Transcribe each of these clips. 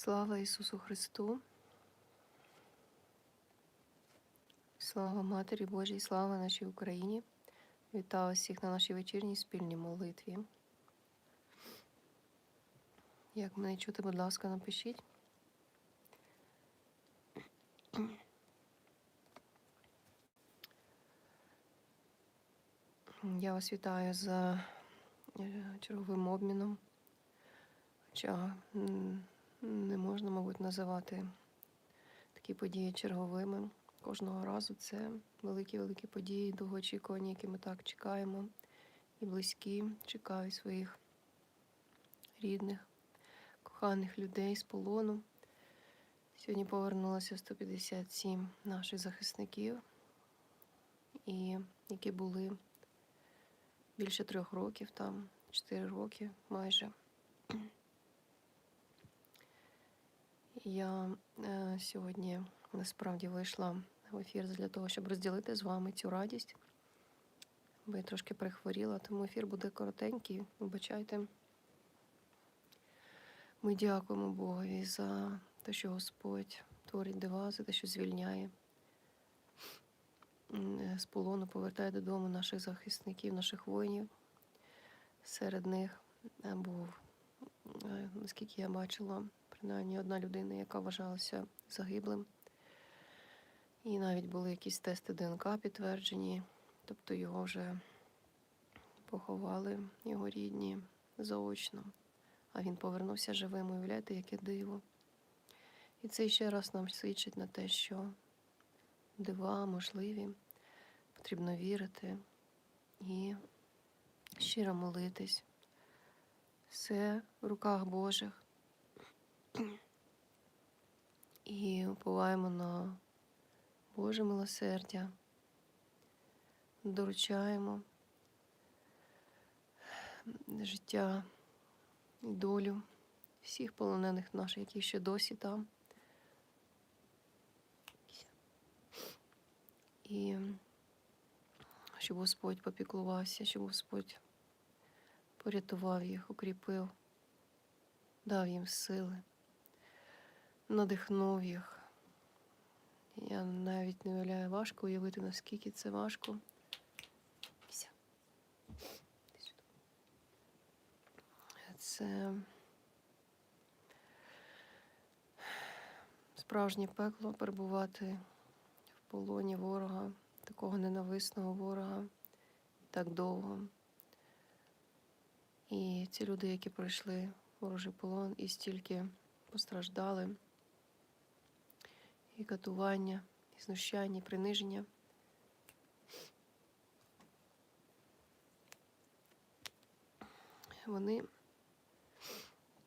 Слава Ісусу Христу. Слава Матері Божій, слава нашій Україні. Вітаю всіх на нашій вечірній спільній молитві. Як мене чути, будь ласка, напишіть. Я вас вітаю за е, черговим обміном. Хоча не можна, мабуть, називати такі події черговими. Кожного разу це великі-великі події, довгоочікувані, які ми так чекаємо, і близькі чекають своїх рідних, коханих людей з полону. Сьогодні повернулося 157 наших захисників, і які були більше трьох років, там 4 роки майже. Я е, сьогодні насправді вийшла в ефір для того, щоб розділити з вами цю радість. Бо я трошки перехворіла, тому ефір буде коротенький. Вибачайте. Ми дякуємо Богові за те, що Господь творить дива, за те, що звільняє з полону, повертає додому наших захисників, наших воїнів. Серед них був, наскільки я бачила, принаймні одна людина, яка вважалася загиблим. І навіть були якісь тести ДНК підтверджені, тобто його вже поховали, його рідні заочно. А він повернувся живим, уявляєте, яке диво. І це ще раз нам свідчить на те, що дива можливі, потрібно вірити і щиро молитись. Все в руках Божих. І уповаємо на Боже милосердя, доручаємо життя і долю всіх полонених наших, які ще досі там. І щоб Господь попіклувався, щоб Господь порятував їх, укріпив, дав їм сили, надихнув їх. Я навіть не уявляю, важко уявити, наскільки це важко. Це справжнє пекло перебувати в полоні ворога, такого ненависного ворога так довго. І ці люди, які пройшли ворожий полон і стільки постраждали і катування, і знущання, і приниження. Вони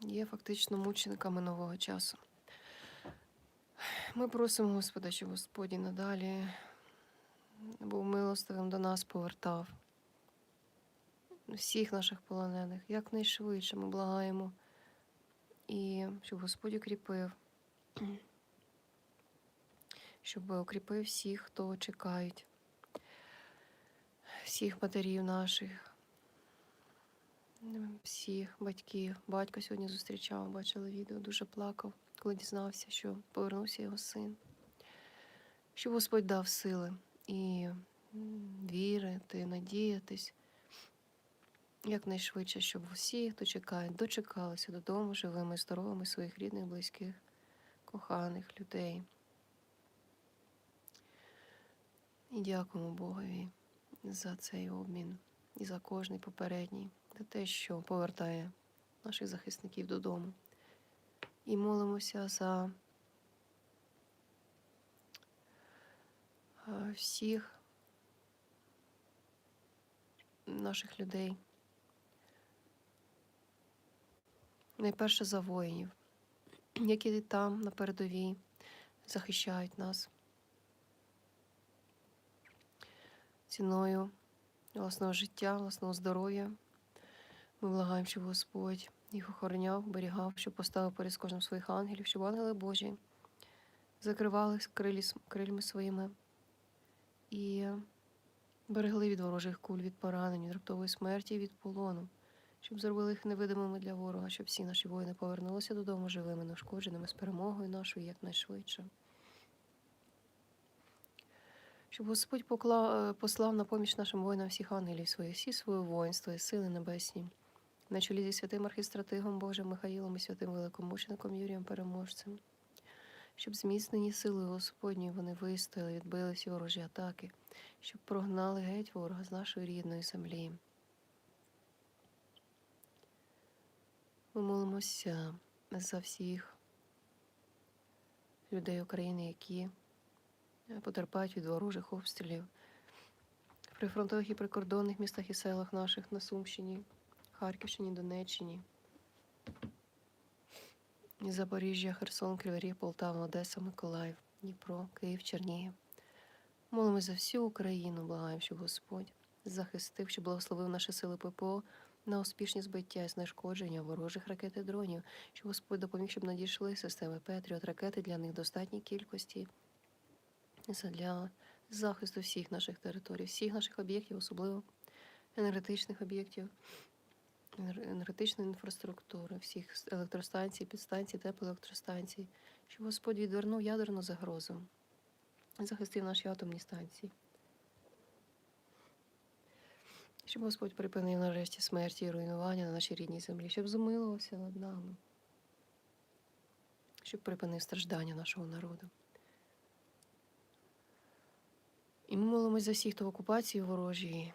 є фактично мучениками нового часу. Ми просимо Господа, щоб Господь надалі був милостивим до нас, повертав всіх наших полонених якнайшвидше ми благаємо, і щоб Господь укріпив щоб укріпив всіх, хто чекають, всіх матерів наших, всіх батьків. Батько сьогодні зустрічав, бачили відео, дуже плакав, коли дізнався, що повернувся його син. Щоб Господь дав сили і вірити, надіятись якнайшвидше, щоб всі, хто чекає, дочекалися додому живими, здоровими своїх рідних, близьких, коханих людей. І дякуємо Богові за цей обмін і за кожний попередній, за те, що повертає наших захисників додому. І молимося за е, всіх наших людей. Найперше за воїнів, які там на передовій захищають нас. Ціною власного життя, власного здоров'я. Ми благаємо, щоб Господь їх охороняв, берігав, щоб поставив перед кожним своїх ангелів, щоб ангели Божі закривали крильми своїми і берегли від ворожих куль, від поранень, від раптової смерті, від полону, щоб зробили їх невидимими для ворога, щоб всі наші воїни повернулися додому живими, неушкодженими з перемогою нашою якнайшвидше. Щоб Господь покла... е, послав на поміч нашим воїнам всіх ангелів своїх, всі своє воїнство і сили небесні, на чолі зі святим архістратигом Божим Михаїлом і святим великомучеником Юрієм Переможцем, щоб зміцнені сили Господні вони вистояли, відбили всі ворожі атаки, щоб прогнали геть ворога з нашої рідної землі. Ми молимося за всіх людей України, які потерпають від ворожих обстрілів в прифронтових і прикордонних містах і селах наших на Сумщині, Харківщині, Донеччині, Запоріжжя, Херсон, Кривий Ріг, Полтава, Одеса, Миколаїв, Дніпро, Київ, Чернігів. Молимось за всю Україну, благаємо, щоб Господь захистив, щоб благословив наші сили ППО на успішні збиття і знешкодження ворожих ракет і дронів, щоб Господь допоміг, щоб надійшли системи Петріот, ракети для них достатній кількості для захисту всіх наших територій, всіх наших об'єктів, особливо енергетичних об'єктів, енергетичної інфраструктури, всіх електростанцій, підстанцій, теплоелектростанцій, щоб Господь відвернув ядерну загрозу, захистив наші атомні станції. Щоб Господь припинив нарешті смерті і руйнування на нашій рідній землі, щоб зумилувався над нами, щоб припинив страждання нашого народу. І ми молимось за всіх, хто в окупації ворожій,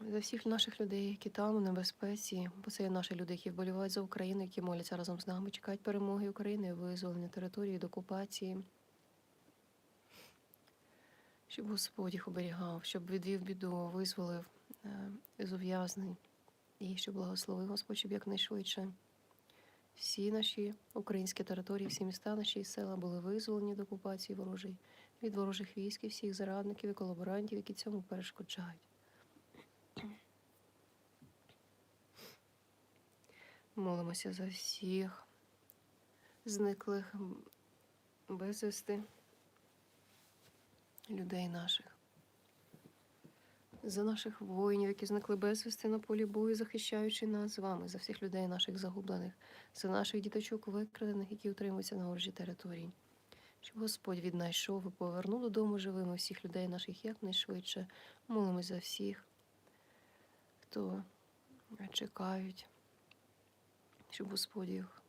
за всіх наших людей, які там у небезпеці, бо це є наші люди, які вболівають за Україну, які моляться разом з нами, чекають перемоги України, визволення території від окупації. Щоб Господь їх оберігав, щоб відвів біду, визволив е, з ув'язнень, і щоб благословив Господь, щоб якнайшвидше всі наші українські території, всі міста наші села були визволені від окупації ворожої, від ворожих військ і всіх зарадників і колаборантів, які цьому перешкоджають. Молимося за всіх зниклих безвісти людей наших. За наших воїнів, які зникли безвісти на полі бою, захищаючи нас з вами, за всіх людей наших загублених, за наших діточок викрадених, які утримуються на ворожій території. Щоб Господь віднайшов і повернув додому живими всіх людей наших якнайшвидше. Молимось за всіх, хто чекають, щоб Господь їх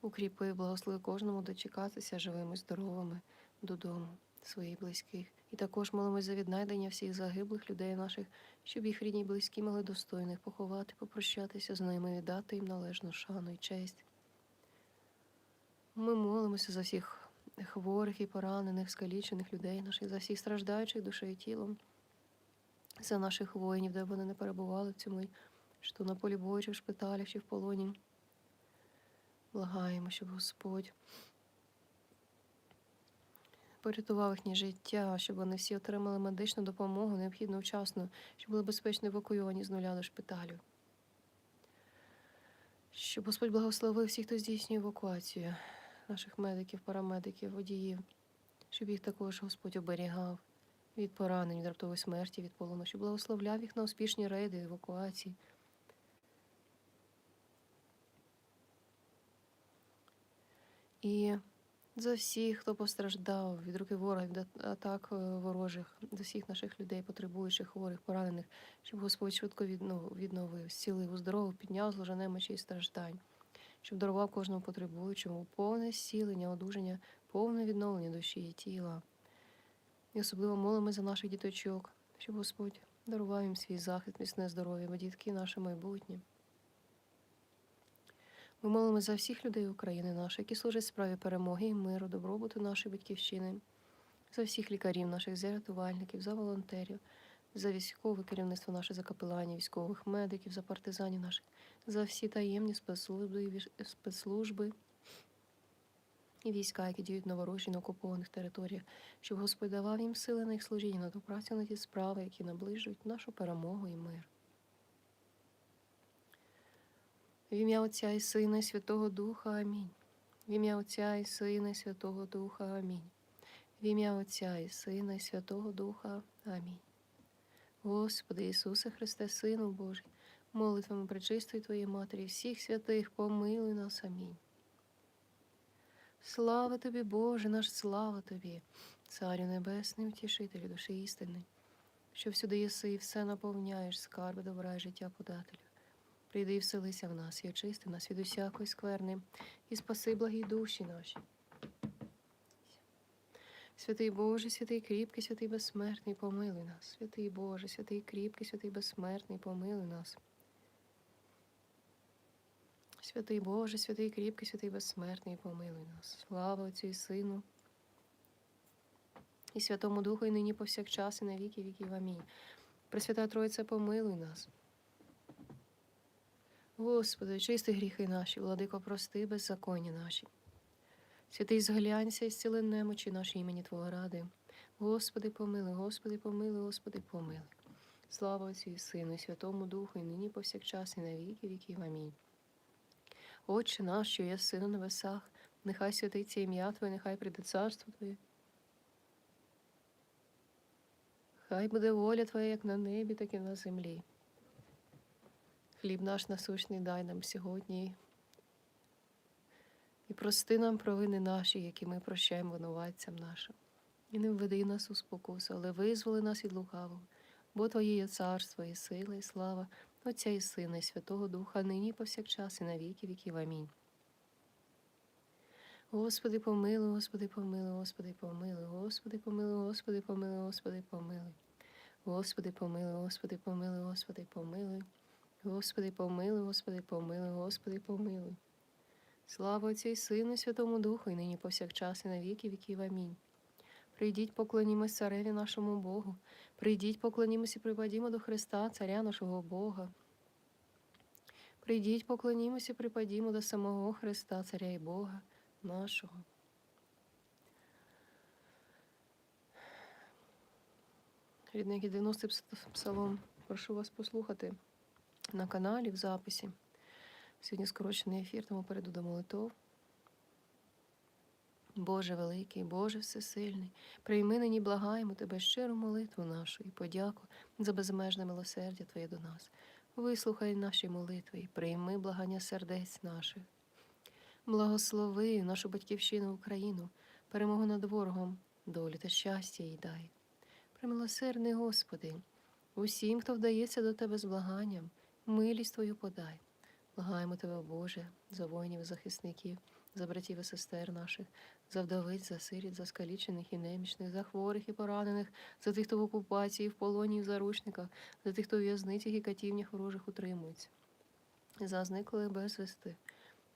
укріпив, благословив кожному дочекатися живими, здоровими додому своїх близьких. І також молимось за віднайдення всіх загиблих людей наших, щоб їх рідні й близькі могли достойно їх поховати, попрощатися з ними, віддати їм належну шану і честь. Ми молимося за всіх хворих і поранених, скалічених людей наших, за всіх страждаючих душею і тілом, за наших воїнів, де б вони не перебували в цьому, то на полі бою, чи в шпиталях, чи в полоні. Благаємо, щоб Господь порятував їхнє життя, щоб вони всі отримали медичну допомогу, необхідну вчасно, щоб були безпечно евакуйовані з нуля до шпиталю. Щоб Господь благословив всіх, хто здійснює евакуацію, наших медиків, парамедиків, водіїв, щоб їх також Господь оберігав від поранень, від раптової смерті, від полону, щоб благословляв їх на успішні рейди, евакуації. І за всіх, хто постраждав від руки ворога, від атак е, ворожих, за всіх наших людей, потребуючих, хворих, поранених, щоб Господь швидко віднов- відновив, зцілив, оздоровив, підняв зложа немочі і страждань, щоб дарував кожному потребуючому повне зцілення, одужання, повне відновлення душі і тіла. І особливо молимо за наших діточок, щоб Господь дарував їм свій захист, міцне здоров'я, бо дітки наше майбутнє. Ми молимо за всіх людей України нашої, які служать справі перемоги і миру, добробуту нашої батьківщини, за всіх лікарів наших, за рятувальників, за волонтерів, за військове керівництво наше, за капеланів, військових медиків, за партизанів наших, за всі таємні спецслужби, спецслужби і війська, які діють на ворожі на окупованих територіях, щоб Господь давав їм сили на їх служіння, на ту працю на ті справи, які наближують нашу перемогу і мир. В ім'я Отця і Сина, і Святого Духа. Амінь. В ім'я Отця і Сина, і Святого Духа. Амінь. В ім'я Отця і Сина, і Святого Духа. Амінь. Господи Ісусе Христе, Сину Божий, молитвами пречистої Твоєї Матері, всіх святих, помилуй нас. Амінь. Слава тобі, Боже, наш слава тобі, Царю Небесний, втішителю душі істини, що всюди єси і все наповняєш, скарби добра і життя подателю. Прийди і вселися в нас, і очисти нас від усякої скверни, і спаси благі душі наші. Святий Боже, святий кріпкий, святий безсмертний, помилуй нас. Святий Боже, святий кріпкий, святий безсмертний, помилуй нас. Святий Боже, святий кріпкий, святий безсмертний, помилуй нас. Слава Отцю і Сину. І Святому Духу, і нині повсякчас, і на віки віків. Амінь. Пресвята Тройця, помилуй нас. Господи, чисти гріхи наші, владико, прости, беззаконня наші. Святий зглянься і зціли немочі наші імені Твого ради. Господи, помилуй, Господи, помилуй, Господи, помилуй. Слава Отцю і Сину, і Святому Духу, і нині повсякчас, і на віки віків. Амінь. Отче наш, що є син на небесах, нехай святиться ім'я Твоє, нехай прийде царство Твоє. Хай буде воля Твоя як на небі, так і на землі. Хліб наш насущний дай нам сьогодні. І прости нам провини наші, які ми прощаємо винуватцям нашим. І не введи нас у спокусу, але визволи нас від лукавого, бо Твоє є царство, і сила, і слава, Отця і Сина, і Святого Духа, нині повсякчас, і на віки віків. Амінь. Господи, помилуй, Господи, помилуй, Господи, помилуй, Господи, помилуй, Господи, помилуй, Господи, помилуй. Господи, помилуй, Господи, помилуй, Господи, помилуй. Господи, помилуй, Господи, помилуй, Господи, помилуй. Слава Отцю і Сину, Святому Духу, і нині повсякчас, і на віки віків. Амінь. Прийдіть, поклонімось цареві нашому Богу. Прийдіть, поклонімось і припадімо до Христа, Царя нашого Бога. Прийдіть, поклонімось і припадімо до самого Христа, Царя і Бога нашого. Рідненький 90 псалом. Прошу вас послухати на каналі в записі. Сьогодні скорочений ефір, тому перейду до молитов. Боже великий, Боже всесильний, прийми нині благаємо Тебе щиру молитву нашу і подяку за безмежне милосердя Твоє до нас. Вислухай наші молитви і прийми благання сердець наших. Благослови нашу батьківщину Україну, перемогу над ворогом, долі та щастя їй дай. Примилосердний Господи, усім, хто вдається до Тебе з благанням, милість Твою подай. Благаємо Тебе, Боже, за воїнів, і захисників, за братів і сестер наших, за вдовиць, за сиріт, за скалічених і немічних, за хворих і поранених, за тих, хто в окупації, в полоні і в заручниках, за тих, хто в в'язницях і катівнях ворожих утримується, за зниклих безвісти,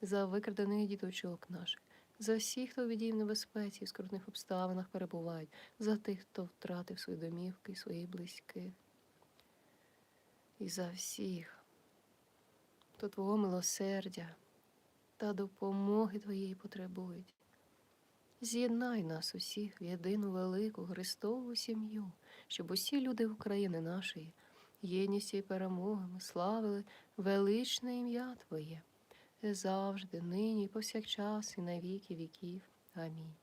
за викрадених діточок наших, за всіх, хто в біді в небезпеці в скрутних обставинах перебувають, за тих, хто втратив свої домівки і своїх близьких. І за всіх, хто Твого милосердя та допомоги Твоєї потребують. З'єднай нас усіх в єдину велику Христову сім'ю, щоб усі люди України нашої, єдністю і перемогами славили величне ім'я Твоє, завжди, нині, повсякчас, і на віки віків. Амінь.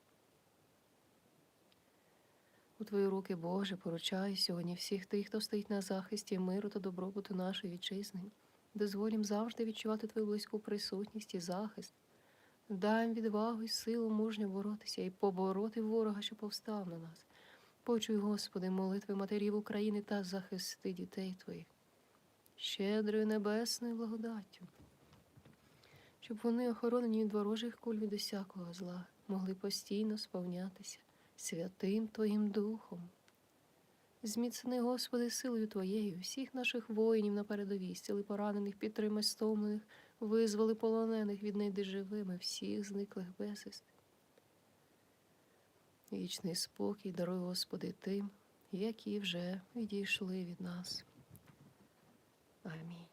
У Твої руки, Боже, поручаю сьогодні всіх тих, хто стоїть на захисті миру та добробуту нашої вітчизни. Дозволь їм завжди відчувати Твою близьку присутність і захист. Дай відвагу і силу мужньо боротися і побороти ворога, що повстав на нас. Почуй, Господи, молитви матерів України та захисти дітей Твоїх, щедрою небесною благодаттю, щоб вони, охоронені від ворожих куль від усякого зла, могли постійно сповнятися святим Твоїм Духом. Зміцни, Господи, силою Твоєю, всіх наших воїнів на передовій, зціли поранених, підтримай стомлених, визволи полонених, віднайди живими, всіх зниклих безвісти. Вічний спокій даруй, Господи, тим, які вже відійшли від нас. Амінь.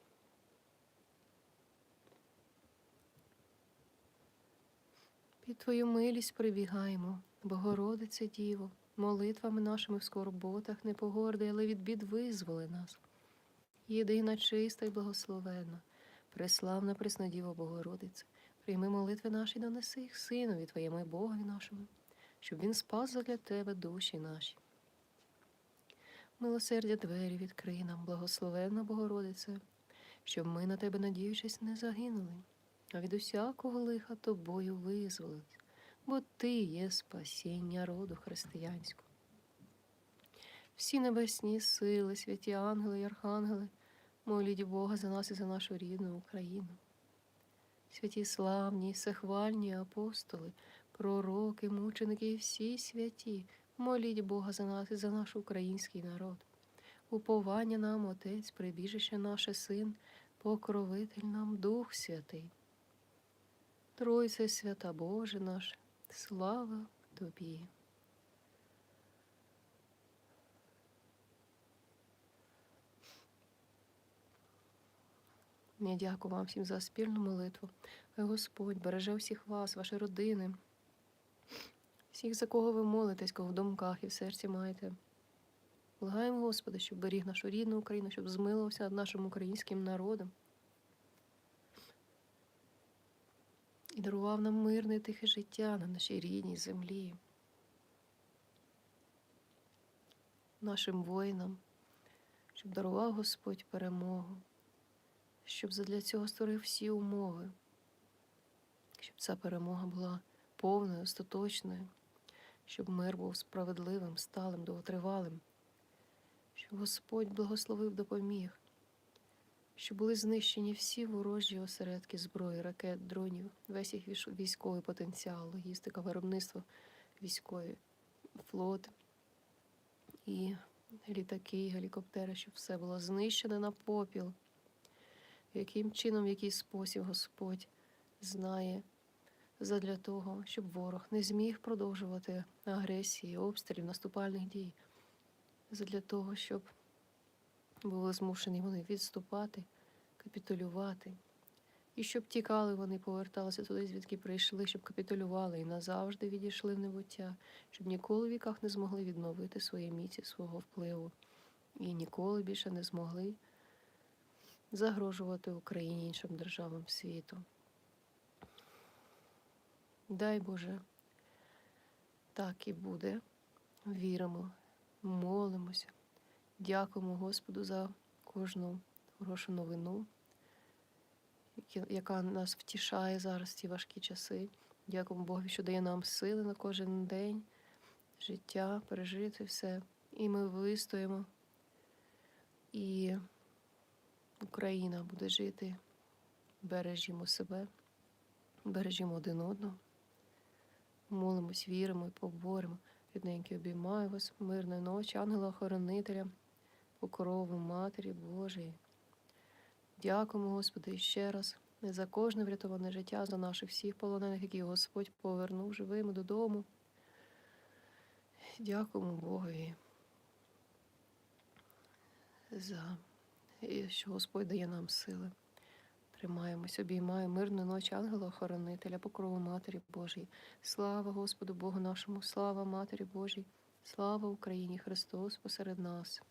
Під Твою милість прибігаємо, Богородице Діво, молитвами нашими в скорботах не погорди, але від бід визволи нас. Єдина чиста й благословенна, преславна Преснодіво Богородице, прийми молитви наші, донеси їх Синові Твоєму і Богові нашому, щоб Він спас задля Тебе душі наші. Милосердя двері відкрий нам, благословенна Богородице, щоб ми на тебе, надіючись, не загинули, а від усякого лиха тобою визволились, бо ти є спасіння роду християнського. Всі небесні сили, святі ангели й архангели, моліть Бога за нас і за нашу рідну Україну. Святі славні, всехвальні апостоли, пророки, мученики і всі святі, моліть Бога за нас і за наш український народ. Уповання нам, Отець, прибіжище наше Син, покровитель нам Дух Святий. Тройце свята Боже наш, слава Тобі. Я дякую вам всім за спільну молитву. Господь береже всіх вас, ваші родини, всіх, за кого ви молитесь, кого в думках і в серці маєте. Благаємо Господа, щоб беріг нашу рідну Україну, щоб змилувався над нашим українським народом. І дарував нам мирне і тихе життя на нашій рідній землі. Нашим воїнам, щоб дарував Господь перемогу, щоб задля цього створив всі умови, щоб ця перемога була повною, остаточною, щоб мир був справедливим, сталим, довготривалим, щоб Господь благословив допоміг, щоб були знищені всі ворожі осередки зброї, ракет, дронів, весь їх військовий потенціал, логістика, виробництво військові, флот і літаки, і гелікоптери, щоб все було знищено на попіл. Яким чином, в який спосіб Господь знає задля того, щоб ворог не зміг продовжувати агресії, обстрілів, наступальних дій, задля того, щоб були змушені вони відступати, капітулювати, і щоб тікали вони, поверталися туди, звідки прийшли, щоб капітулювали і назавжди відійшли в небуття, щоб ніколи в віках не змогли відновити свої міці, свого впливу, і ніколи більше не змогли загрожувати Україні іншим державам світу. Дай Боже, так і буде. Віримо, молимося, дякуємо Господу за кожну хорошу новину, яка- нас втішає зараз в ці важкі часи. Дякуємо Богу, що дає нам сили на кожен день, життя, пережити все. І ми вистоїмо. І Україна буде жити. Бережімо себе, бережімо один одного. Молимось, віримо і поборемо. Рідненькі обіймаю вас, мирної ночі, ангела-охоронителя, покрову Матері Божої. Дякуємо, Господи, ще раз за кожне врятоване життя, за наших всіх полонених, які Господь повернув живими додому. Дякуємо Богові за і що Господь дає нам сили. Тримаємось, обіймаю мирну ночі ангела-охоронителя, покрову Матері Божій. Слава Господу Богу нашому, слава Матері Божій, слава Україні Христос посеред нас.